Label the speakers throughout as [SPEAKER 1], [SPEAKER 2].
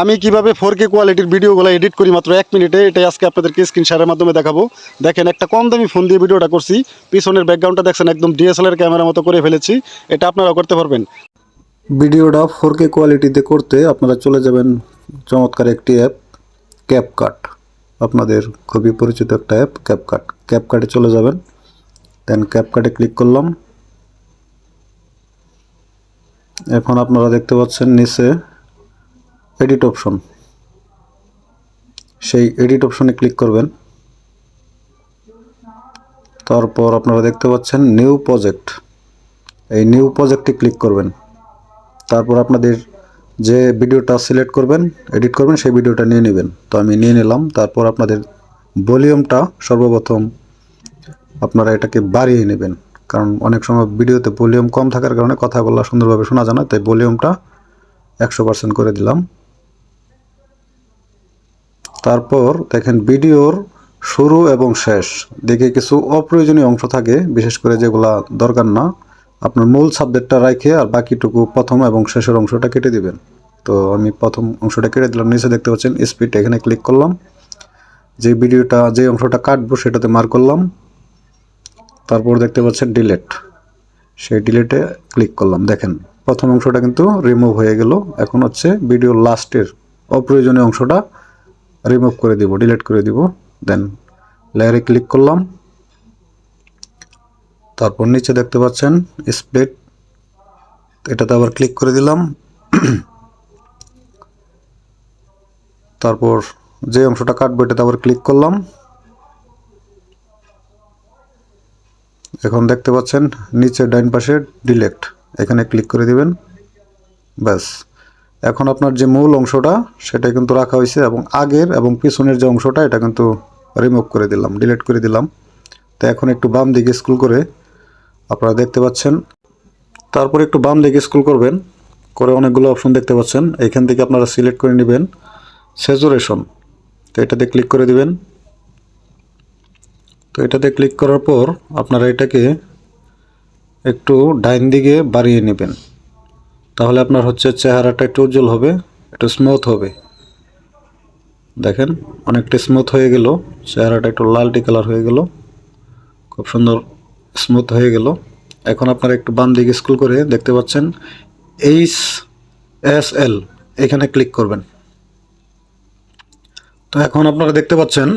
[SPEAKER 1] আমি কীভাবে ফোর কে কোয়ালিটির ভিডিওগুলো এডিট করি মাত্র এক মিনিটে, এটাই আজকে আপনাদেরকে স্ক্রিন শেয়ারের মাধ্যমে দেখাবো। দেখেন, একটা কম দামি ফোন দিয়ে ভিডিওটা করছি। পিছনের ব্যাকগ্রাউন্ডটা দেখছেন, একদম ডিএসএলআর ক্যামেরার মতো করে ফেলেছি। এটা আপনারা করতে পারবেন।
[SPEAKER 2] ভিডিওটা ফোর কে কোয়ালিটিতে করতে আপনারা চলে যাবেন চমৎকার একটি অ্যাপ ক্যাপকাট আপনাদের খুবই পরিচিত একটা অ্যাপ ক্যাপকাট ক্যাপকাটে চলে যাবেন। দেন ক্যাপকাটে ক্লিক করলাম। এখন আপনারা দেখতে পাচ্ছেন নিচে এডিট অপশন সেই এডিট অপশনে ক্লিক করবেন। তারপর আপনারা দেখতে পাচ্ছেন নিউ প্রজেক্ট এই নিউ প্রজেক্টে ক্লিক করবেন। তারপর আপনাদের যে ভিডিওটা সিলেক্ট করবেন এডিট করবেন, সেই ভিডিওটা নিয়ে নেবেন। তো আমি নিয়ে নিলাম। তারপর আপনাদের ভলিউমটা সর্বপ্রথম আপনারা এটাকে বাড়িয়ে নেবেন। কারণ অনেক সময় ভিডিওতে ভলিউম কম থাকার কারণে কথাগুলো সুন্দরভাবে শোনা যায় না। তাই ভলিউমটা একশো পার্সেন্ট করে দিলাম। তারপর দেখেন ভিডিওর শুরু এবং শেষ। দেখে কিছু অপ্রয়োজনীয় অংশ থাকে, বিশেষ করে যেগুলা দরকার না। আপনার মূল সাবজেক্টটা রাখে আর বাকিটুকু প্রথম এবং শেষের অংশটা কেটে দিবেন। তো আমি প্রথম অংশটা কেটে দিলাম, নিচে দেখতে পাচ্ছেন স্পিড এখানে ক্লিক করলাম। যে ভিডিওটা, যে অংশটা কাটবো সেটাতে মার করলাম। তারপর দেখতে পাচ্ছেন ডিলেট সেই ডিলেটে ক্লিক করলাম। দেখেন, প্রথম অংশটা কিন্তু রিমুভ হয়ে গেল। এখন হচ্ছে ভিডিওর লাস্টের অপ্রয়োজনীয় অংশটা রিমুভ করে দিব ডিলিট করে দিব। দেন লেয়ারে ক্লিক করলাম। তারপর নিচে দেখতে পাচ্ছেন স্প্লিট এটাতে আবার ক্লিক করে দিলাম। তারপর যে অংশটা কাটবো, এটাতে আবার ক্লিক করলাম। এখন দেখতে পাচ্ছেন, নিচে ডাইন পাশে ডিলেক্ট এখানে ক্লিক করে দিবেন। ব্যাস। এখন আপনার যে মূল অংশটা, সেটা কিন্তু রাখা হয়েছে এবং আগের এবং পিছনের যে অংশটা, এটা কিন্তু রিমুভ করে দিলাম ডিলিট করে দিলাম। তো এখন একটু বাম দিকে স্ক্রল করে আপনারা দেখতে পাচ্ছেন। তারপর একটু বাম দিকে স্ক্রল করবেন, করে অনেকগুলো অপশন দেখতে পাচ্ছেন। এখান থেকে আপনারা সিলেক্ট করে নেবেন স্যাচুরেশন তো এটাতে ক্লিক করে দিবেন। তো এটাতে ক্লিক করার পর আপনারা এটাকে একটু ডাইন দিকে বাড়িয়ে নেবেন। তাহলে আপনার হচ্ছে চেহারাটা একটু উজ্জ্বল হবে, একটু স্মুথ হবে। দেখেন, অনেকটা স্মুথ হয়ে গেল, চেহারাটা একটু লালটি কালার হয়ে গেল, খুব সুন্দর স্মুথ হয়ে গেল। এখন আপনারা একটু বাম দিকে স্ক্রল করে দেখতে পাচ্ছেন এইচ এস এল এখানে ক্লিক করবেন। তো এখন আপনারা দেখতে পাচ্ছেন,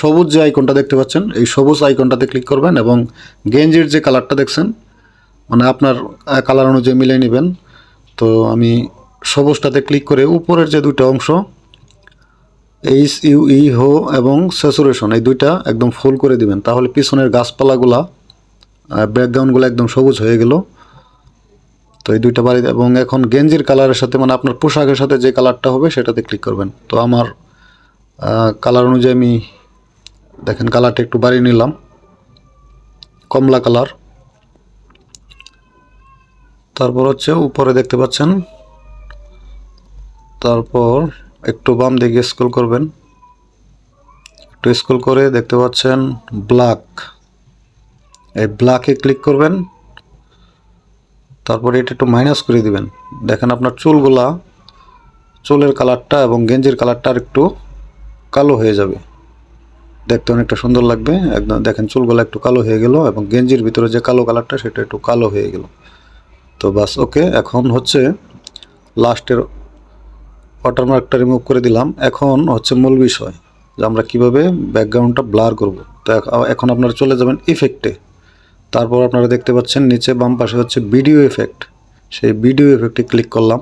[SPEAKER 2] সবুজ যে আইকনটা দেখতে পাচ্ছেন, এই সবুজ আইকনটাতে ক্লিক করবেন এবং গেঞ্জির যে কালারটা দেখছেন মানে আপনার কালার অনুযায়ী মিলিয়ে নেবেন। তো আমি সবুজটাতে ক্লিক করে উপরের যে দুটো অংশ এইচ ইউ ই হো এবং স্যাচুরেশন এই দুইটা একদম ফুল করে দিবেন। তাহলে পিছনের গাছপালাগুলা ব্যাকগ্রাউন্ডগুলো একদম সবুজ হয়ে গেল। তো এই দুইটা বাড়ি এবং এখন গেঞ্জির কালারের সাথে মানে আপনার পোশাকের সাথে যে কালারটা হবে সেটাতে ক্লিক করবেন। তো আমার কালার অনুযায়ী আমি, দেখেন কালারটা একটু বাড়িয়ে নিলাম। কমলা কালার তারপর হচ্ছে উপরে দেখতে পাচ্ছেন। তারপর একটু বাম দিকে স্ক্রল করবেন। একটু স্ক্রল করে দেখতে পাচ্ছেন ব্ল্যাক এই ব্ল্যাকে ক্লিক করবেন। তারপর এটা একটু মাইনাস করে দিবেন। দেখেন আপনার চুলগুলা, চুলের কালারটা এবং গেঞ্জির কালারটা একটু কালো হয়ে যাবে। দেখতে অনেকটা সুন্দর লাগবে। একদম দেখেন চুলগুলো একটু কালো হয়ে গেল এবং গেঞ্জির ভিতরে যে কালো কালারটা সেটা একটু কালো হয়ে গেল। তো বাস, ওকে, এখন হচ্ছে লাস্টের ওয়াটারমার্কটা রিমুভ করে দিলাম। এখন হচ্ছে মূল বিষয় যে আমরা কীভাবে ব্যাকগ্রাউন্ডটা ব্লার করব। তো এখন আপনারা চলে যাবেন ইফেক্টে তারপর আপনারা দেখতে পাচ্ছেন নিচে বাম পাশে হচ্ছে ভিডিও এফেক্ট সেই ভিডিও এফেক্টে ক্লিক করলাম।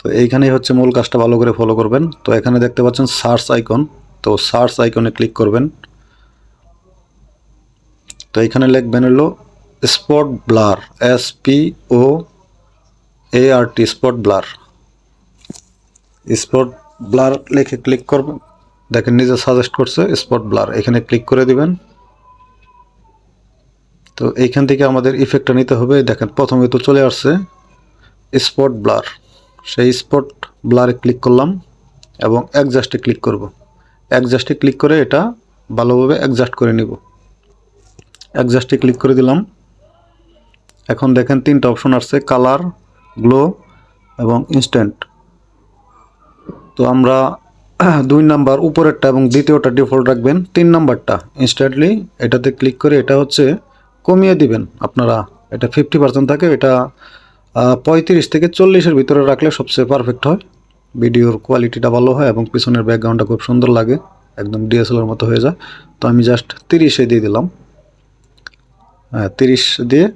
[SPEAKER 2] তো এইখানেই হচ্ছে মূল কাজটা ভালো করে ফলো করবেন। তো এখানে দেখতে পাচ্ছেন সার্চ আইকন তো সার্চ আইকনে ক্লিক করবেন। তো এইখানে লিখবেন হলো spot blur S P O A R T spot blur. Spot blur লিখে ক্লিক করবেন। দেখেন, নিজে সাজেস্ট করছে স্পট ব্লার। এখানে ক্লিক করে দিবেন। তো এইখান থেকে আমাদের ইফেক্টটা নিতে হবে। দেখেন, প্রথমে তো চলে আসছে স্পট ব্লার। সেই স্পট ব্লারে ক্লিক করলাম এবং অ্যাডজাস্টে ক্লিক করব। অ্যাডজাস্টে ক্লিক করে এটা ভালোভাবে অ্যাডজাস্ট করে নিব। অ্যাডজাস্টে ক্লিক করে দিলাম। এখন দেখেন তিনটা অপশন আসছে, কালার, গ্লো এবং ইনস্ট্যান্ট তো আমরা দুই নাম্বার, উপরেরটা এবং দ্বিতীয়টা ডিফল্ট রাখবেন। তিন নাম্বারটা ইনস্ট্যান্টলি এটাতে ক্লিক করে এটা হচ্ছে কমিয়ে দিবেন। আপনারা এটা ফিফটি পার্সেন্ট থাকে, এটা পঁয়ত্রিশ থেকে চল্লিশের ভিতরে রাখলে সবচেয়ে পারফেক্ট হয়। ভিডিওর কোয়ালিটিটা ভালো হয় এবং পিছনের ব্যাকগ্রাউন্ডটা খুব সুন্দর লাগে, একদম ডিএসএলআর মতো হয়ে যায়। তো আমি জাস্ট তিরিশে দিয়ে দিলাম। হ্যাঁ তিরিশ দিয়ে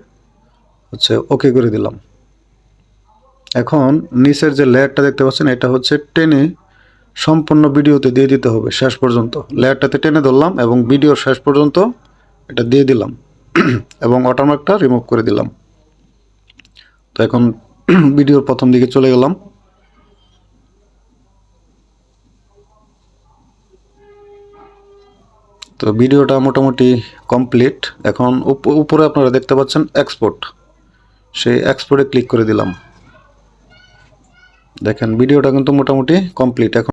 [SPEAKER 2] হচ্ছে ওকে করে দিলাম। এখন নিচের যে লেয়ারটা দেখতে পাচ্ছেন, এটা হচ্ছে টেনে সম্পূর্ণ ভিডিওতে দিয়ে দিতে হবে শেষ পর্যন্ত। লেয়ারটাতে টেনে ধরলাম এবং ভিডিওর শেষ পর্যন্ত এটা দিয়ে দিলাম। এবং অটোমার্কটা রিমুভ করে দিলাম। তো এখন ভিডিওর প্রথম দিকে চলে গেলাম। তো ভিডিওটা মোটামুটি কমপ্লিট। এখন উপ- উপরে আপনারা দেখতে পাচ্ছেন এক্সপোর্ট সেই এক্সপোর্টে ক্লিক করে দিলাম। দেখেন ভিডিওটা কিন্তু মোটামুটি কমপ্লিট এখন